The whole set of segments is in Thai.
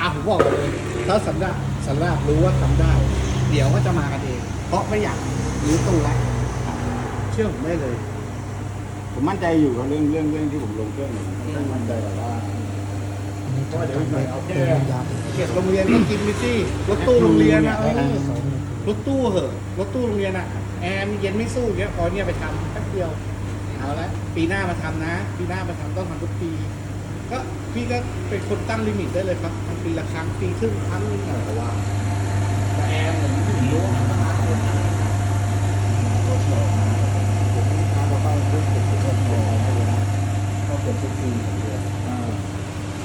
อะผมบอกเลยถ้าสันดาปสันดาปรู้ว่าทำได้ เดี๋ยวก็จะมากันเอง เพราะไม่อยากรื้อตู้แล้วเชื่อผมได้เลย ผมมั่นใจอยู่กับเรื่องเรื่องเรื่องที่ผมลงเครื่องเนี่ยผมมั่นใจแบบว่าอันนี้เพราะว่าเดี๋ยวอีกหน่อยเอาแค่ยาเขตโรงเรียนก็กินไปสิรถตู้โรงเรียนนะเอเอออรถตู้เหอะรถตู้โรงเรียนอะแอร์มันเย็นไม่สู้เงี้ยพอเนี่ยไปทำแป๊บเดียวเอาละปีหน้ามาทำนะ ปีหน้ามาทำต้องทำทุกปี ก็พี่ก็เป็นคนตั้งลิมิตได้เลยครับทำปีละครั้งปีครึ่งครั้งอะไรก็ว่าแต่แอร์ผมไม่รู้ว่ามันต้องมาคนนะก็เกิดทุกปีหกเดือน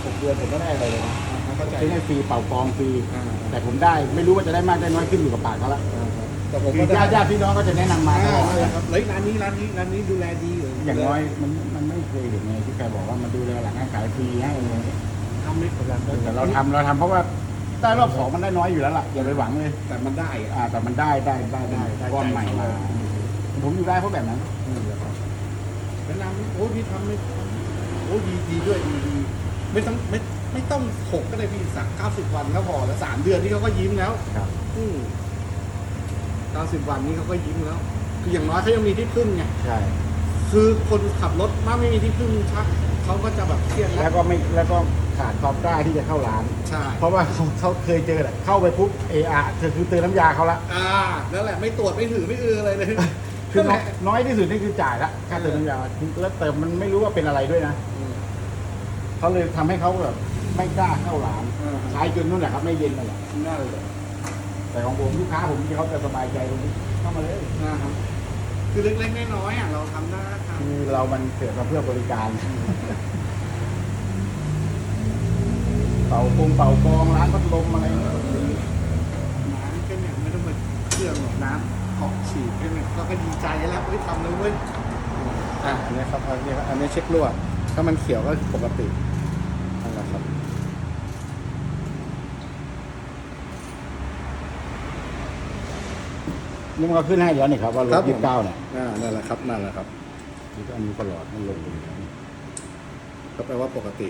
หกเดือนผมก็ได้อะไรเลยนะเข้าใจใช้ให้ฟรีเป่ากองฟรีแต่ผมได้ไม่รู้ว่าจะได้มากได้น้อยขึ้นอยู่กับปากเขาละ แต่ผมคืก็อญาติญาติพี่น้องก็จะแนะนำมาตอ่าลอดนั่นแหละครับ เฮ้ยร้านนี้ร้านนี้ร้านนี้ดูแลดีอยู่อย่างน้อยมันมันไม่เคยเห็นไงที่ใครบอกว่ามาดูแลหลังการขายฟรีให้อะไรเงี้ยทำไม่กำลังแต่เราทำเราทำเพราะว่าได้รอบสองมันได้น้อยอยู่แล้วล่ะอย่าไปหวังเลย แต่มันได้อะอ่าแต่มันได้ได้ได้ได้ได้ก้อนใหม่มาใจเขาผมอยู่ได้เพราะแบบนั้นแนะนำโอ้พี่ทำไม่ทำโอ้ดีดีด้วยดีดีไม่ต้องไม่ไม่ต้องหกก็ได้พี่สักเก้าสิบวันก็พอแล้วสามเดือนนี่เขาก็ยิ้มแล้ว ครับ อืม เก้าสิบวันนี้เขาก็ยิ้มแล้ว คืออย่างน้อยเขายังมีที่พึ่งไง ใช่ คือคนขับรถมากไม่มีที่พึ่งชักเขาก็จะแบบเครียดแล้แล้ววก็ไม่แล้วก็ขาดความกล้าที่จะเข้าร้าน ใช่ เพราะว่าเขาเขาเคยเจอแหละเข้าไปปุ๊บเออาเธอคือเติมน้ำยาเขาละอ่านั่นแหละไม่ตรวจไม่ถือไม่อืออะไรเลยคือนั่นน้แหอยละน้อยที่สุดนี่คือจ่ายละค่าเติมน้ำยาแล้วเติมมันไม่รู้ว่าเป็นอะไรด้วยนะอืมเขาเลยทำให้เขาแบบไม่กล้าเข้าร้านอ่าใช้จนนู่นแหละครับไม่เย็นนั่นแหละ นั่นเลย แต่ของผมลูกค้าผมที่เขาจะสบายใจตรงนี้เข้ามาเลยนะครับคือเล็กๆน้อยๆอะเราทำได้ทำคือเรามันเกิดมาเพื่อบริการ เป่าปงเป่ากองร้านพัดลมอะไรเงี้ยน้ำแค่เนี่ยไม่ต้องมาเครื่องหรอกน้ำขอบฉีดแค่เนี่ยก็ก็ดีใจแล้วเฮ้ยทำเลยเว้ยอะอันนี้ครับอันนี้ครับอันนี้เช็ครั่ว ถ้ามันเขียวก็ปกตินั่นแหละครับ นี่มันก็ขึ้นให้แล้วนี่ครับว่ารครัถบผมยี่สิบเก้าเนี่ยอ่านั่นแหละครับนั่นแหละครับนี่ก็อันนี้ตลอดมันลงอยู่แล้วก็แปลว่าปกติ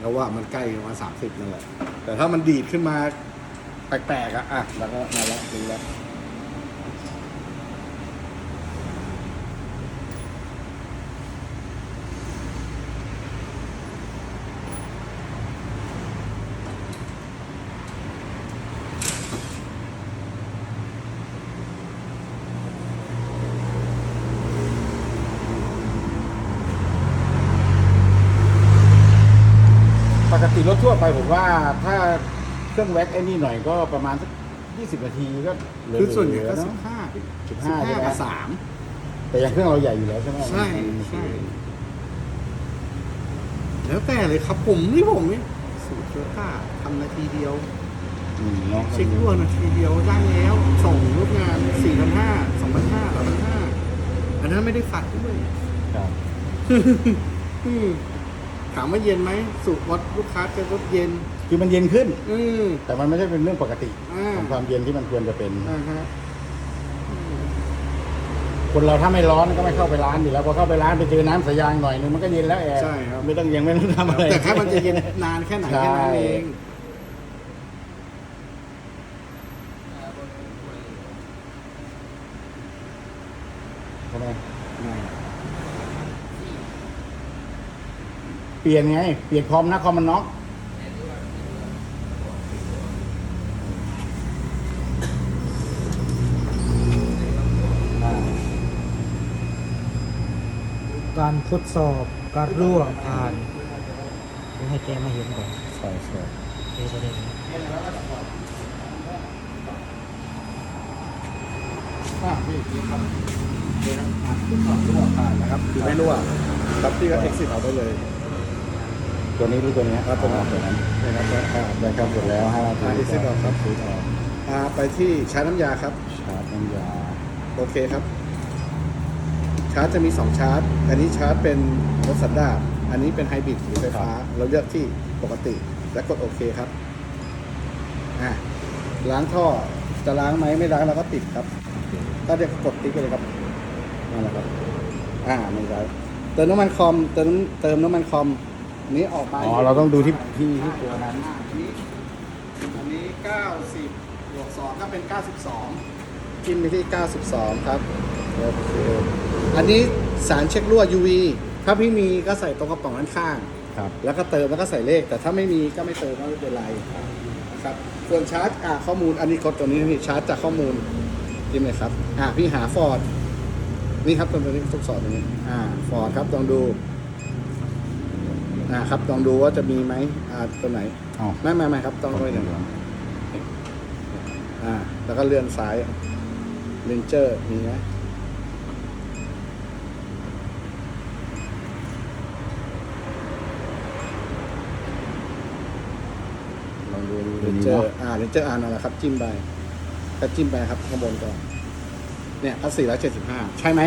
แล้วว่ามันใกล้ประมาณสามสิบนั่นแหละแต่ถ้ามันดีดขึ้นมาแปลกๆอะอะแล้วก็นั่นแหละดูแล้ว รถทั่วไปผมว่าถ้าเครื่องแว็กไอ้นี่หน่อยก็ประมาณสักยี่สิบนาทีก็เหลือคือส่วนใหญ่ก็เนสิอะบห้าสิบห้าใช่ไหมกับสามแต่อย่างเครื่องเราใหญ่อยู่แล้วใช่ไหมใช่ใช่แล้วแต่เลยครับผมนี่ผมนี่สูตรเชื้อผ้าทำนาทีเดียวอืมเนาะเช็ครั่วนาทีเดียวได้แล้วส่งลูกงานสี่พันห้าสองพันห้าสามพันห้าอันนั้นไม่ได้ฝัดด้วยครับอืม ถามว่าเย็นไหมสูตรวัดลูกค้าจะรถเย็น คือมันเย็นขึ้น อืม แต่มันไม่ใช่เป็นเรื่องปกติอ่า ของความเย็นที่มันควรจะเป็น อ่าฮะคนเราถ้าไม่ร้อนก็ไม่เข้าไปร้านอยู่แล้วพอเข้าไปร้านไปเจอน้ำสายยางหน่อยนึงมันก็เย็นแล้วแอร์ใช่ครับ ไม่ต้องยังไม่ต้องทำอะไร แต่แค่มันจะเย็นนานแค่ไหนแค่นั้นเอง ใช่ไหม เปลี่ยนไง เปลี่ยนคอมนะคอมมันน็อกอ่าการทดสอบการรั่วผ่านผมให้แกมาเห็นก่อนใช่ใช่แกจะได้เห็นอ่าพี่พี่ครับนี่ครับอะทุกความรั่วผ่านนะครับคือไม่รั่วครับพี่ก็เอ็กซิสเอาได้เลย ตัวนี้หรือตัวนี้ครับตัวนั้นตัวนั้นนี่ครับอ่าได้ครับหมดแล้วห้านาทีอ่า exit ออกครับ exit ออกอ่าไปที่ชาร์จน้ำยาครับ ชาร์จน้ำยา โอเคครับ ชาร์จจะมี 2 ชาร์จ อันนี้ชาร์จเป็นรถสันดาปอันนี้เป็นไฮบริดหรือไฟฟ้า เราเลือกที่ปกติ และกดโอเคครับอะล้างท่อจะล้างไหมไม่ล้างเราก็ติดครับถ้าเดี๋ยวกดติ๊กไปเลยครับนั่นแหละครับ อ่าไม่ใช่เติมน้ำมันคอม เติมน้ำเติมน้ำมันคอม นี้ออกมาอ๋อ เราต้องดูที่ที่ที่ตัวนั้นอันนี้90บวก2ก็เป็น92จิ้มไปที่92ครับโอเคอันนี้สารเช็ครั่ว UV ถ้าพี่มีก็ใส่ตรงกระป๋องด้านข้าง ครับ แล้วก็เติมแล้วก็ใส่เลข แต่ถ้าไม่มีก็ไม่เติมก็ไม่เป็นไรครับส่วนชาร์จอ่าข้อมูลอันนี้กดตัวนี้นะพี่ชาร์จจากข้อมูลจิ้มเลยครับอ่าพี่หาฟอร์ดนี่ครับตัวนี้ทุกสอบตรงนี้อ่าฟอร์ดครับลองดู อ่าครับลองดูว่าจะมีไหมอ่าตัวไหนอ๋อไม่ไม่ไม่ครับต้องไว้หนึ่งอ่าแล้วก็เลื่อนซ้ายเลนเจอร์มีไหมลองดูเลนเจอร์อ่าเลนเจอร์อ่านนั่นแหละครับ จิ้มไปก็จิ้มไปครับข้างบนก่อนเนี่ยก็สี่ร้อยเจ็ดสิบห้าใช่ไหม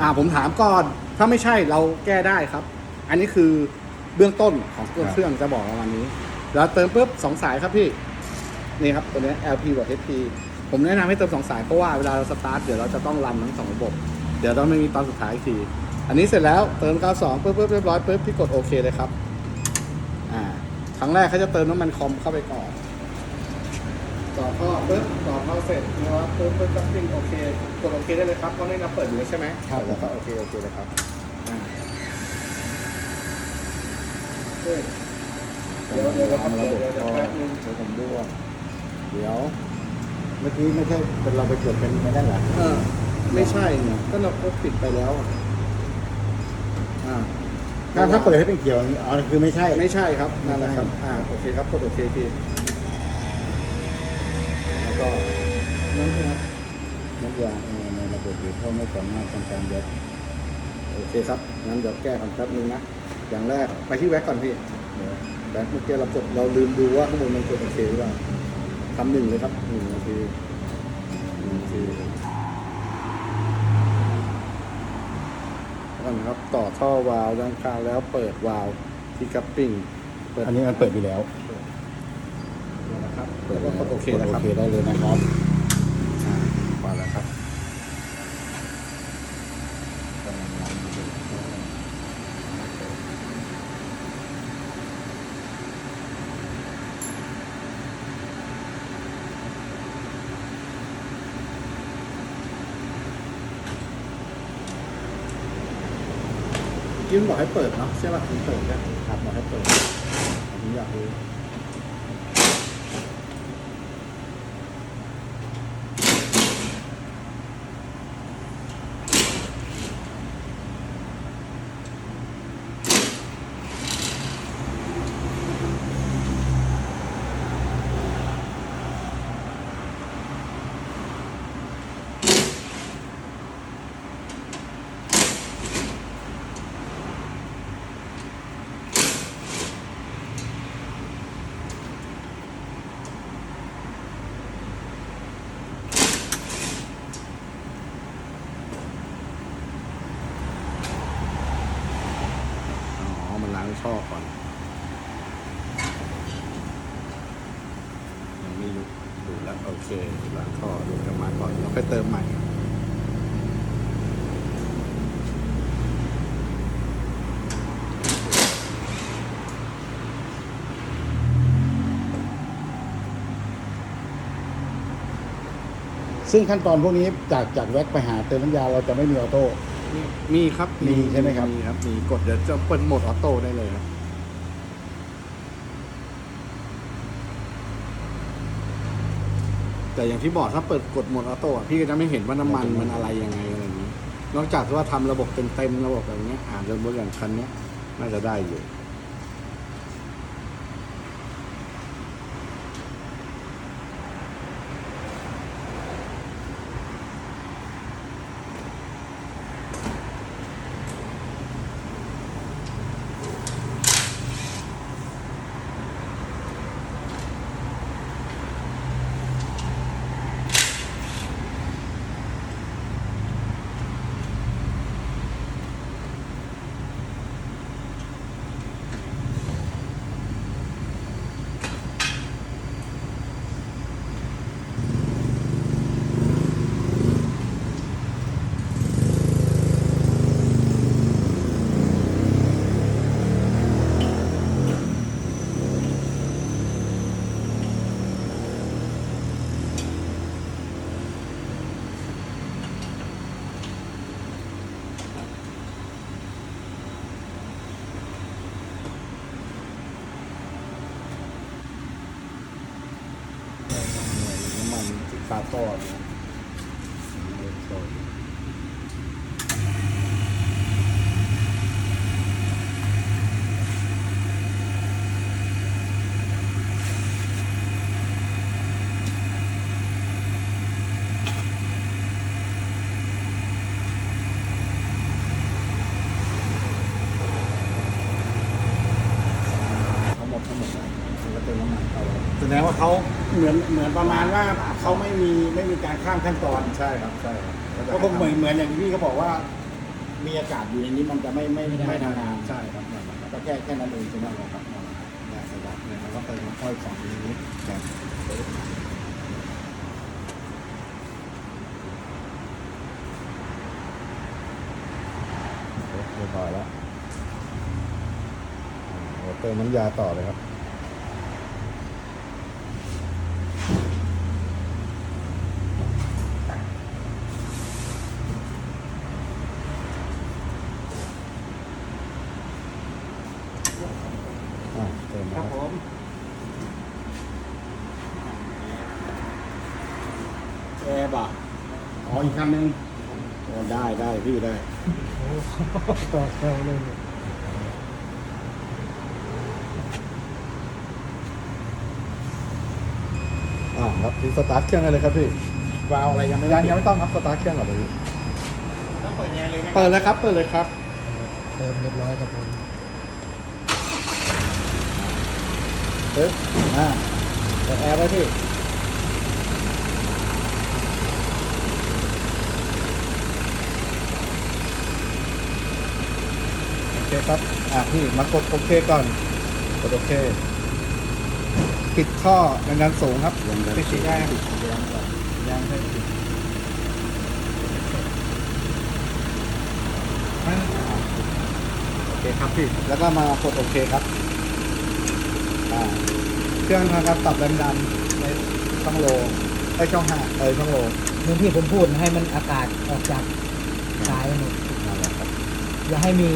อ่าผมถามก่อน ถ้าไม่ใช่เราแก้ได้ครับ อันนี้คือ เบื้องต้นของตัวเครื่องจะบอกประมาณนี้ แล้วเติมปุ๊บสองสายครับพี่ นี่ครับตัวนี้ LP กับ HP ผมแนะนำให้เติมสองสายเพราะว่าเวลาเราสตาร์ทเดี๋ยวเราจะต้องรันทั้งสองระบบ เดี๋ยวต้องไม่มีตอนสุดท้ายอีกที อันนี้เสร็จแล้วเติม 92ปุ๊บปุ๊บเรียบร้อยปุ๊บพี่กดโอเคเลยครับอ่าครั้งแรกเขาจะเติมน้ำมันคอมเข้าไปก่อนต่อท่อปุ๊บต่อท่อเสร็จนะครับปุ๊บปุ๊บก็ปิ้งโอเคกดโอเคได้เลยครับเพราะนี่เราเปิดอยู่แล้วใช่ไหมครับแล้วก็โอเคโอเคเลยครับอ่า เฮ้ยเดี๋ยวเดี๋ยวเดี๋ยวครับเดี๋ยวเดี๋ยวเดี๋ยวแป๊บนึงเดี๋ยวผมดูว่าเดี๋ยว เมื่อกี้ไม่ใช่เป็นเราไปกดเป็นไม่ได้เหรอเออไม่ใช่เนี่ยก็เราก็ปิดไปแล้วอะอ่าถ้าถ้าเปิดให้เป็นเขียวนี่อ๋อคือไม่ใช่ไม่ใช่ครับนั่นแหละครับอ่าโอเคครับกดโอเคพี่แล้วก็นั่นครับนักยาเออในระบบหรือเขาไม่สามารถทำการยัดโอเคครับงั้นเดี๋ยวแก้ก่อนแป๊บนึงนะ อย่างแรกไปที่แว็กก่อนพี่เดี๋ยวแว็กเมื่อกี้เรากดเราลืมดูว่าข้างบนมันกดโอเคหรือเปล่าทำหนึ่งเลยครับหนึ่งนาทีหนึ่งนาทีแล้วก่อนนะครับ ต่อท่อวาล์วด้านข้างแล้วเปิดวาล์วที่กัปปิ้งเปิดอันนี้มันเปิดไปแล้วนะครับแล้วก็กดโอเคนะครับโอเคได้เลยนะครับอ่าพอแล้วครับ ยื่นบอกให้เปิดเนาะใช่ป่ะมันเปิดเนี่ครับบอกให้เปิดอันนี้อยากรู้อ๋อ มันล้างช่อก่อนยังไม่รู้ดูแล้ว โอเคล้างท่อดูกลับมาก่ อนแล้วไปเติมใหม่ ซึ่งขั้นตอนพวกนี้จากจากแว็กไปหาเติมน้ำยาเราจะไม่มีออโต้ มีครับมีใช่ไหมครับ มีครับ มีกดเดี๋ยวจะเปิดโหมดออโต้ได้เลยครับ แต่อย่างที่บอกถ้าเปิดกดโหมดออโต้อะพี่ก็จะไม่เห็นว่าน้ำมันมันอะไรยังไงอะไรอย่างนี้ นอกจากที่ว่าทำระบบเต็มๆระบบแบบเนี้ยอ่านเรื่องบนอย่างคันเนี้ยน่าจะได้อยู่ อ ฝาท่อนะโซน ทั้งหมดทั้งหมดแล้วก็เติมน้ำมันเข้าไว้ แสดงว่า เขาเหมือนเหมือนประมาณว่าเขาไม่มีไม่มีการข้ามขั้นตอนใช่ครับใช่ครับก็คงเหมือนเหมือนอย่างที่พี่เขาบอกว่า มีอากาศอยู่ในนี้มันจะไม่ไม่ไม่ทำงานใช่ครับนั่นแหละครับก็แค่แค่นั้นเองใช่ไหมนั่นแหละครับนั่นแหละครับเนี่ยสำหรับเนี่ยเราก็เติมน้ำอ้อยสองมิลลิลิตรครับเรียบร้อยแล้วเดี๋ยวเติมน้ำยาต่อเลยครับ อ่าเติม ค นะ รั ครับ บ ผมแอร์บ่ะ อ๋ออีกคันหนึ่งโอ้ได้ได้พี่ได้ โอ้โหต่อแถวเลยเนี่ยอ่าครับที่สตาร์ทเครื่องได้เลยครับพี่วาล์วอะไรยังไม่ยัได้งยังไม่ต้องครับสตาร์ทเครื่องก่อนเลยพี่ต้องเปิดแอร์เลยไหมเปิดเลยครับเปิดเลยครับเติมเรียบร้อยครับผมเฮ้ยอ่าเปิดแอร์ไว้พี่ เคครับอะพี่มากดโอเคก่อน กดโอเค ปิดท่อแรงดันสูงครับปิดสีแดงปิดสีแดงก่อนแดงให้ปิดโอเคครับพี่ แล้วก็มากดโอเคครับอ่าเครื่องทำการปรับแรงดันในช่องโลไอช่องห้าเออช่องโลเหมือนที่ผมพูดให้มันอากาศออกจากสายหมดนั่นแหละครับอย่าให้มี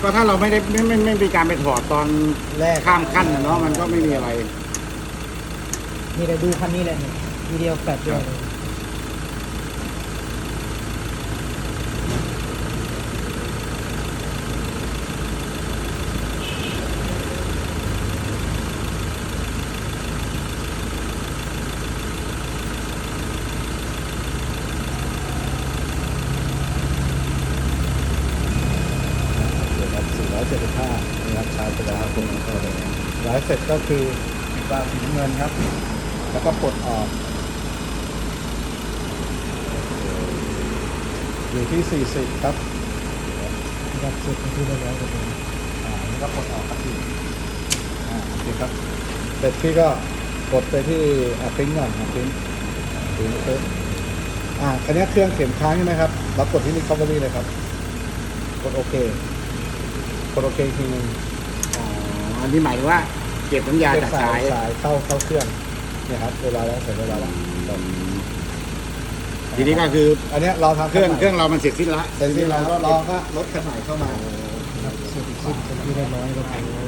ก็ถ้าเราไม่ได้ไม่ไม่ไม่มีการไปถอดตอนแรกข้ามขั้นนะเนาะมันก็ไม่มีอะไร นี่แต่ดูคันนี้แหละเนี่ยทีเดียวแปดเดียวเลย เดี๋ยวครับสี่ร้อยเจ็ดสิบห้านะครับชาร์จไปแล้วคุณเออ ร้อยเสร็จก็คือปลาสีเงินครับ แล้วก็ปลดออก อยู่ที่สี่สิบครับดับเสร็จเป็นที่เรียบร้อยครับผมอ่านี่ก็ปลดออกครับพี่อ่าโอเคครับเสร็จพี่ก็กดไปที่อ่าพิ้งก่อนนะพิ้งพิ้งปึ๊บอ่าคันนี้เครื่องเข็มค้างใช่ไหมครับเรากดที่ recovery เลยครับ กดโอเค กดโอเคทีหนึง อ๋ออันนี้หมายถึงว่า เก็บน้ำยาเก็บจากสาสายยสายเข้าเข้าเครื่องเนี่ยครับเวลาแล้วเสร็จเวลาแล้วจบทีนี้ก็คืออันเนี้ยเราทำเครื่องคันใหม่เครื่องเรามันเสร็จสิ้นละเสร็จที่แล้วเราก็รถคันใหม่เข้ามาดับเสร็จสิ้นเป็นที่เรียบร้อยครับผม